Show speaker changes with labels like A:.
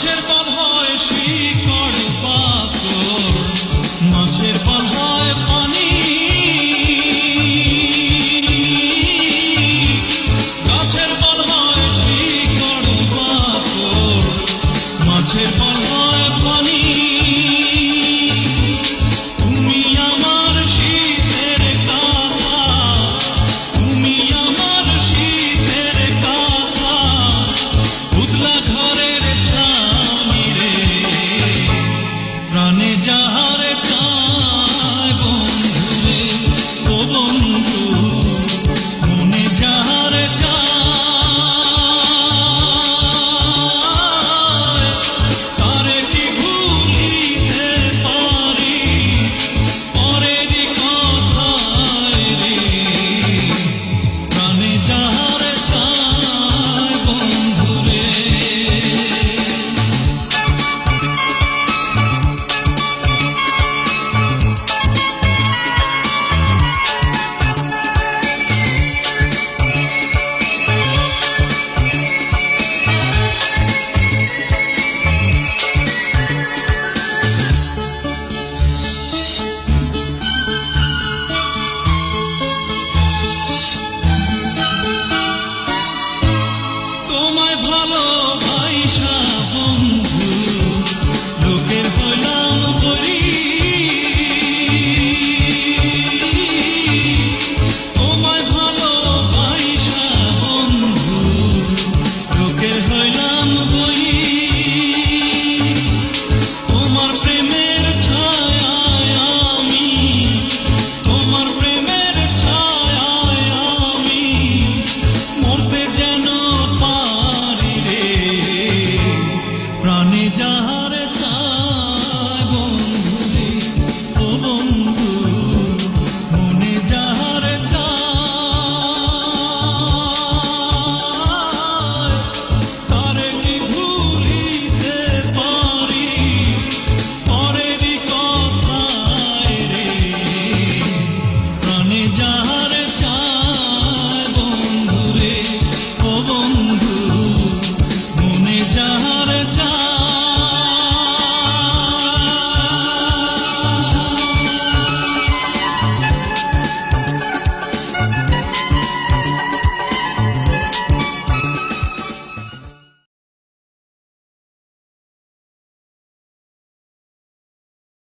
A: গাছের পাল হয় শিকড় পাথর amor. जहां